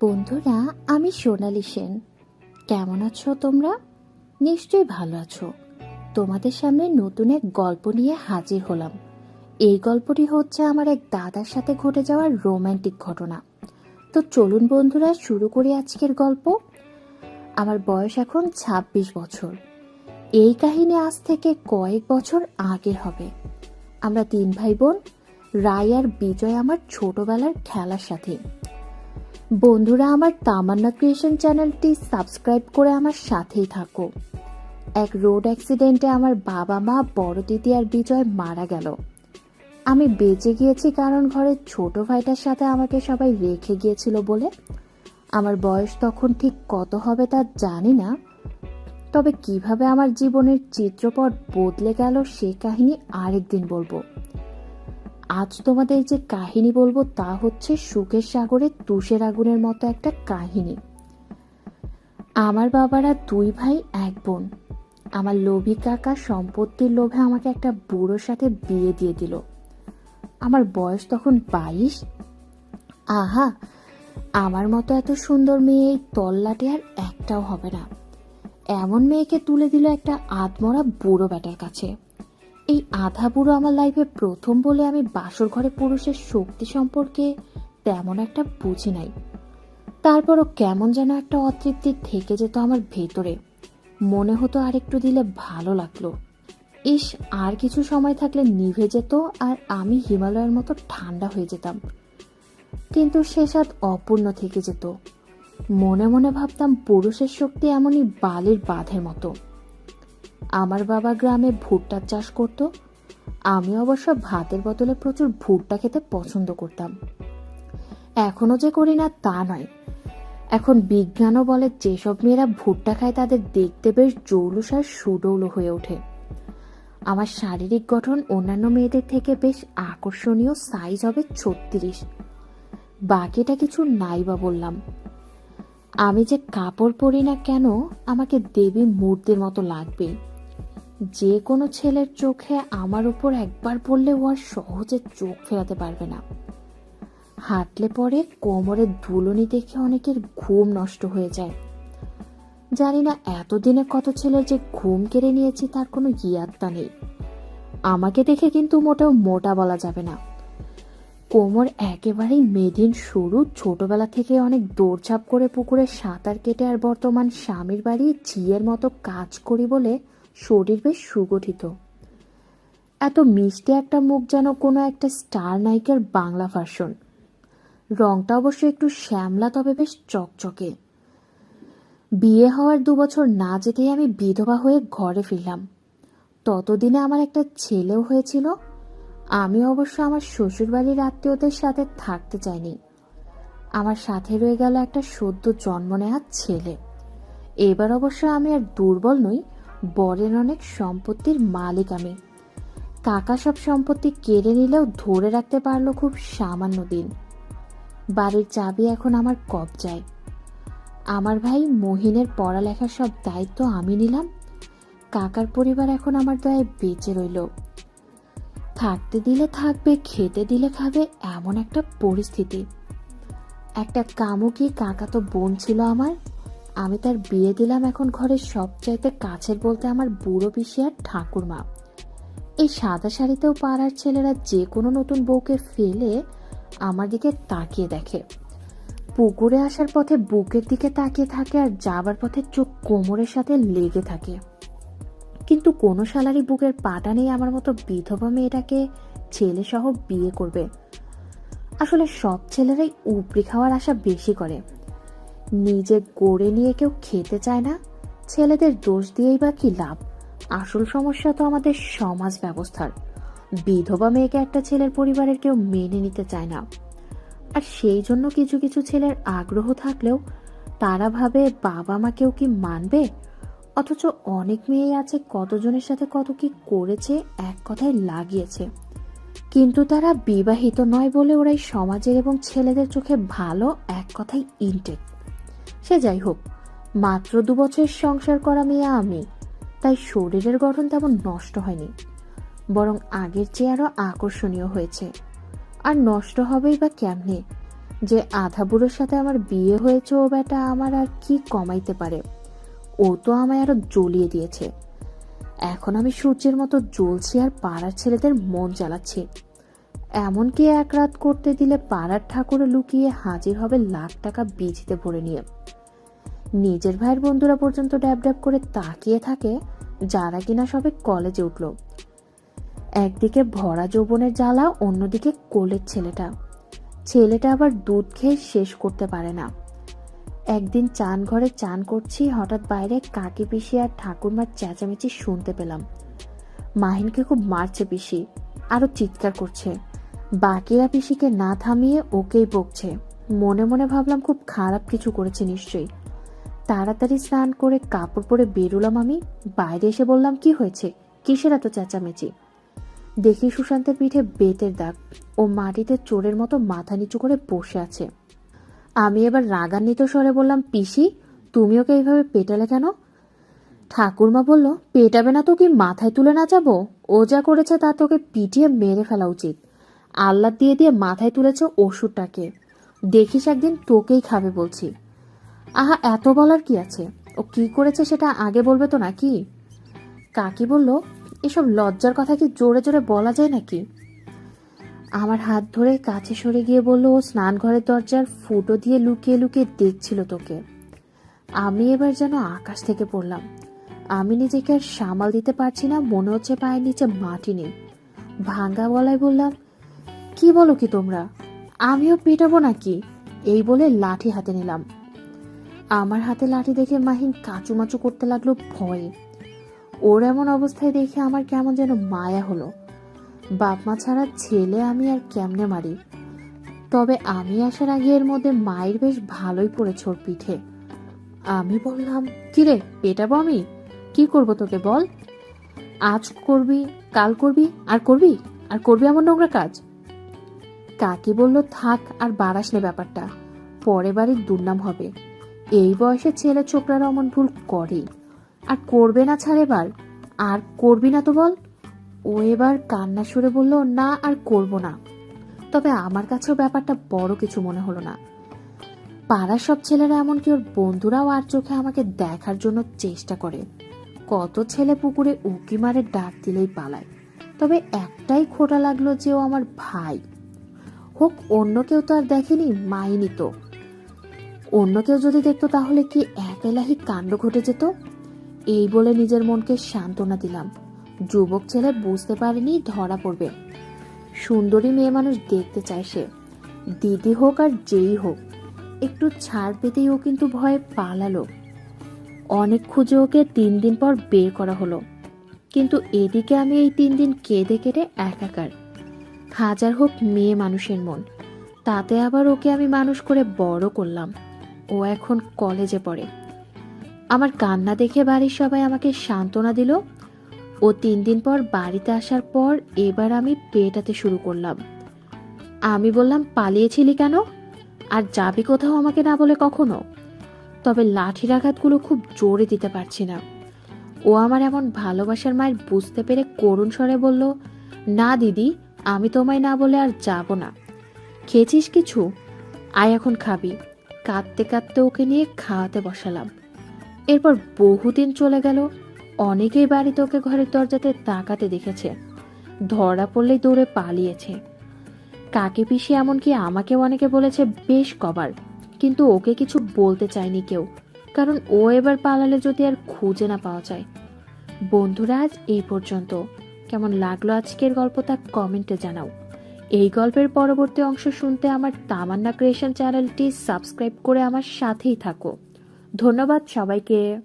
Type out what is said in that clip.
বন্ধুরা, আমি সোনালি সেন। কেমন আছো তোমরা? নিশ্চয়ই ভালো আছো। তোমাদের সামনে নতুন এক গল্প নিয়ে হাজির হলাম। এই গল্পটি হচ্ছে আমার এক দাদার সাথে ঘটে যাওয়ার রোম্যান্টিক ঘটনা। তো চলুন বন্ধুরা, শুরু করি আজকের গল্প। আমার বয়স এখন ২৬ বছর। এই কাহিনী আজ থেকে কয়েক বছর আগে হবে। আমরা তিন ভাই বোন রায় আর বিজয় আমার ছোটবেলার খেলার সাথে। বন্ধুরা, আমার তামান্না ক্রিয়েশন চ্যানেলটি সাবস্ক্রাইব করে আমার সাথেই থাকো। এক রোড অ্যাক্সিডেন্টে আমার বাবা মা বড় দিদি আর বিজয় মারা গেল। আমি বেঁচে গিয়েছি কারণ ঘরের ছোট ভাইটার সাথে আমাকে সবাই রেখে গিয়েছিল বলে। আমার বয়স তখন ঠিক কত হবে তা জানি না। তবে কীভাবে আমার জীবনের চিত্রপট বদলে গেল সে কাহিনী আরেকদিন বলব। আজ তোমাদের যে কাহিনী বলব তা হচ্ছে সুখের সাগরে তুষের আগুনের মতো একটা কাহিনী। আমার বাবারা দুই ভাই, এক বোন। আমার লোভী কাকা সম্পত্তির লোভে আমাকে একটা বুড়োর সাথে বিয়ে দিয়ে দিল। আমার বয়স তখন বাইশ। আহা, আমার মতো এত সুন্দর মেয়ে এই তল্লাটে আর একটাও হবে না। এমন মেয়েকে তুলে দিল একটা আধমরা বুড়ো ব্যাটার কাছে। এই আধা বুড়ো আমার লাইফে প্রথম বলে আমি বাসর ঘরে পুরুষের শক্তি সম্পর্কে তেমন একটা বুঝি নাই। তারপরও কেমন যেন একটা অতৃপ্তি থেকে যেত আমার ভেতরে। মনে হতো আর একটু দিলে ভালো লাগল। ইস, আর কিছু সময় থাকলে নিভে যেত আর আমি হিমালয়ের মতো ঠান্ডা হয়ে যেতাম। কিন্তু সে স্বাদ অপূর্ণ থেকে যেত। মনে মনে ভাবতাম পুরুষের শক্তি এমনই বালির বাঁধের মতো। আমার বাবা গ্রামে ভুট্টার চাষ করত। আমি অবশ্য ভাতের বদলে প্রচুর ভুট্টা খেতে পছন্দ করতাম। এখনও যে করি না তা নয়। এখন বিজ্ঞানও বলে যেসব মেয়েরা ভুট্টা খায় তাদের দেখতে বেশ জৌলুস আর সুডৌল হয়ে ওঠে। আমার শারীরিক গঠন অন্যান্য মেয়েদের থেকে বেশ আকর্ষণীয় সাইজ হবে ছত্রিশ। বাকিটা কিছু নাই বা বললাম। আমি যে কাপড় পরি না কেন, আমাকে দেবী মূর্তির মতো লাগবে যে কোনো ছেলের চোখে আমার উপর একবার পড়লে ও আর সহজে চোখ ফেরাতে পারবে না। হাঁটলে পরে কোমরের ধুলনি দেখে অনেকের ঘুম নষ্ট হয়ে যায়। জানি না এতদিনে কত ছেলের যে ঘুম কেড়ে নিয়েছি তার কোনো ইয়াত্তা নেই। আমাকে দেখে কিন্তু মোটেও মোটা বলা যাবে না। কোমর একেবারেই মেদিন সরু, ছোটবেলা থেকে অনেক দৌড়ঝাঁপ করে পুকুরে সাঁতার কেটে আর বর্তমান স্বামীর বাড়ি ঝিয়ের মতো কাজ করি বলে শরীর বেশ সুগঠিত। এত মিষ্টি একটা মুখ যেন কোনো একটা স্টার নায়িকার বাংলা ভার্সন রংটা অবশ্য একটু শ্যামলা, তবে বেশ চকচকে। বিয়ে হওয়ার দু বছর না যেতেই আমি বিধবা হয়ে ঘরে ফিরলাম। ততদিনে আমার একটা ছেলেও হয়েছিল। আমি অবশ্য আমার শ্বশুরবাড়ির আত্মীয়দের সাথে থাকতে চাইনি। আমার সাথে রয়ে গেল একটা সদ্য জন্ম নেওয়ার ছেলে। এবার অবশ্য আমি আর দুর্বল নই বরের অনেক সম্পত্তির মালিক আমি। কাকা সব সম্পত্তি কেড়ে নিলেও ধরে রাখতে পারল খুব সামান্য দিন। বাড়ির চাবি এখন আমার কবজায়। আমার ভাই মহিনের পড়ালেখার সব দায়িত্ব আমি নিলাম। কাকার পরিবার এখন আমার দয়ায় বেঁচে রইল। থাকতে দিলে থাকবে, খেতে দিলে খাবে এমন একটা পরিস্থিতি। একটা কামুকি কাকা তো বোন ছিল আমার। আমি তার বিয়ে দিলাম এখন ঘরের সবচাইতে কাছের বলতে আমার বুড়ো পিসি আর ঠাকুরমা। এই সাদা শাড়িতেও পাড়ার ছেলেরা যে কোনো নতুন বউকে ফেলে আমার দিকে তাকিয়ে দেখে। পুকুরে আসার পথে বুকের দিকে তাকিয়ে থাকে আর যাবার পথে চোখ কোমরের সাথে লেগে থাকে। কিন্তু কোনো শালারই বুকের পাটা নেই আমার মতো বিধবা মেয়েটাকে ছেলে সহ বিয়ে করবে। আসলে সব ছেলেরাই উপরি খাওয়ার আশা বেশি করে। নিজে গড়ে নিয়ে কেউ খেতে চায় না? ছেলেদের দোষ দিয়েই বা কি লাভ? আসল সমস্যা তো আমাদের সমাজ ব্যবস্থার। বিধবা মেয়েকে একটা ছেলের পরিবারের কেউ মেনে নিতে চায় না। আর সেই জন্য কিছু কিছু ছেলের আগ্রহ থাকলেও তারা ভাবে বাবা মা কেউ কি মানবে? অথচ অনেক মেয়ে আছে কতজনের সাথে কত কি করেছে, এক কথায় লাগিয়েছে। কিন্তু তারা বিবাহিত নয় বলে ওরাই সমাজের এবং ছেলেদের চোখে ভালো, এক কথাই ইনটেক সে যাই হোক, মাত্র দু বছর সংসার করা মেয়ে আমি, তাই শরীরের গঠন তেমন নষ্ট হয়নি, বরং আগের চেয়ে আরও আকর্ষণীয় হয়েছে। আর নষ্ট হবেই বা কেমনে, যে আধা বুড়োর সাথে আমার বিয়ে হয়েছে ও বেটা আমার আর কি কমাইতে পারে, ও তো আমায় আরও জ্বলিয়ে দিয়েছে। এখন আমি সূর্যের মতো জ্বলছি আর পাড়ার ছেলেদের মন জ্বালাচ্ছি এমনকি এক রাত করতে দিলে পাড়ার ঠাকুরে লুকিয়ে হাজির হবে লাখ টাকা বীজিতে ভরে নিয়ে। নিজের ভাইয়ের বন্ধুরা পর্যন্ত ড্যাব ড্যাব করে তাকিয়ে থাকে, যারা কিনা সবে কলেজে উঠল। একদিকে ভরা যৌবনের জ্বালা, অন্যদিকে কোলের ছেলেটা। ছেলেটা আবার দুধ খেয়ে শেষ করতে পারে না। একদিন চান ঘরে চান করছি, হঠাৎ বাইরে কাকি পিসি আর ঠাকুরমার চেঁচামেচি শুনতে পেলাম। মাহিনকে খুব মারছে পিসি আরও চিৎকার করছে। বাকিরা পিসিকে না থামিয়ে ওকেই বকছে। মনে মনে ভাবলাম খুব খারাপ কিছু করেছে নিশ্চয়ই। তাড়াতাড়ি স্নান করে কাপড় পরে বেরোলাম আমি। বাইরে এসে বললাম, কি হয়েছে? কিসের এত চেঁচামেচি? দেখি সুশান্তের পিঠে বেতের দাগ। ও মাটিতে চোরের মতো মাথা নিচু করে বসে আছে। আমি এবার রাগান্বিত স্বরে বললাম, পিসি, তুমি ওকে এইভাবে পেটালে কেন? ঠাকুরমা বলল, পেটাবে না তো কি মাথায় তুলে নাচাবো ও যা করেছে তা তোকে পিটিয়ে মেরে ফেলা উচিত। আল্লাহ দিয়ে দিয়ে মাথায় তুলেছে ওষুধটাকে। দেখিস একদিন তোকেই খাবে বলছি। আহা, এত বলার কি আছে? ও কি করেছে সেটা আগে বলবে তো নাকি? কাকি বলল, এসব লজ্জার কথা কি জোরে জোরে বলা যায় নাকি? আমার হাত ধরে কাছে সরে গিয়ে বলল, ও স্নান ঘরের দরজার ফুটো দিয়ে লুকিয়ে লুকিয়ে দেখছিল তোকে। আমি এবার যেন আকাশ থেকে পড়লাম। আমি নিজেকে আর সামাল দিতে পারছি না, মনে হচ্ছে পায়ের নিচে মাটি নেই। ভাঙ্গা গলায় বললাম কি বলো কি তোমরা? আমিও পেটাবো নাকি? এই বলে লাঠি হাতে নিলাম। আমার হাতে লাঠি দেখে মাহিন কাচুমাচু করতে লাগল ভয়ে। ওর এমন অবস্থায় দেখে আমার কেমন যেন মায়া হলো। বাপ মা ছাড়া ছেলে আমি আর কেমনে মারি? তবে আমি আসার আগে এর মধ্যে মায়ের বেশ ভালোই পড়েছে ওর পিঠে। আমি বললাম, কিরে, পেটাবো আমি? কি করব তোকে বল? আজ করবি, কাল করবি, আর করবি? আর করবি এমন নোংরা কাজ? কাকি বলল, থাক, আর বাড়াস নে ব্যাপারটা। পরে বাড়ির দুর্নাম হবে। এই বয়সে ছেলে ছোকরারা অমন ভুল করে। আর করবে না ছাড় এবার। আর করবি না তো বল। ও এবার কান্না সুরে বলল, না, আর করব না। তবে আমার কাছেও ব্যাপারটা বড় কিছু মনে হলো না। পাড়ার সব ছেলেরা, এমনকি ওর বন্ধুরাও আর চোখে আমাকে দেখার জন্য চেষ্টা করে। কত ছেলে পুকুরে উকি মারে ডাক দিলেই পালায়। তবে একটাই খোটা লাগল যে ও আমার ভাই। হোক, অন্য কেউ তো আর দেখেনি, মাইনি তো। অন্য কেউ যদি দেখতো তাহলে কি এক এলাহি কাণ্ড ঘটে যেত? এই বলে নিজের মনকে সান্ত্বনা দিলাম। যুবক ছেলে বুঝতে পারেনি ধরা পড়বে। সুন্দরী মেয়ে মানুষ দেখতে চায় সে। দিদি হোক আর যেই হোক, একটু ছাড় পেতেই ও কিন্তু ভয়ে পালালো। অনেক খুঁজে ওকে তিন দিন পর বের করা হলো। কিন্তু এদিকে আমি এই তিন দিন কেঁদে কেটে একাকার। হাজার হোক মেয়ে মানুষের মন, তাতে আবার ওকে আমি মানুষ করে বড় করলাম। ও এখন কলেজে পড়ে। আমার কান্না দেখে বাড়ির সবাই আমাকে সান্ত্বনা দিল। ও তিন দিন পর বাড়িতে আসার পর এবার আমি পেটাতে শুরু করলাম। আমি বললাম, পালিয়েছিলি কেন? আর যাবি কোথাও আমাকে না বলে কখনো? তবে লাঠির আঘাতগুলো খুব জোরে দিতে পারছি না। ও আমার এমন ভালোবাসার মায়ের বুঝতে পেরে করুণ স্বরে বলল, না দিদি আমি তোমায় না বলে আর যাব না। খেয়েছিস কিছু? আয় এখন খাবি। কাঁদতে কাঁদতে ওকে নিয়ে খাওয়াতে বসালাম। এরপর বহুদিন চলে গেল, অনেকেই বাড়িতে ওকে ঘরের দরজাতে তাকাতে দেখেছে। ধরা পড়লেই দৌড়ে পালিয়েছে। কাকে পিসি এমনকি আমাকেও অনেকে বলেছে বেশ কবার, কিন্তু ওকে কিছু বলতে চায়নি কেউ, কারণ ও এবার পালালে যদি আর খুঁজে না পাওয়া যায়। বন্ধুরা, আজ এই পর্যন্ত। কেমন লাগল আজকের গল্প তা কমেন্টে জানাও। এই গল্পের পরবর্তী অংশ শুনতে আমার তামান্না ক্রিয়েশন চ্যানেলটি সাবস্ক্রাইব করে আমার সাথেই থাকো। ধন্যবাদ সবাইকে।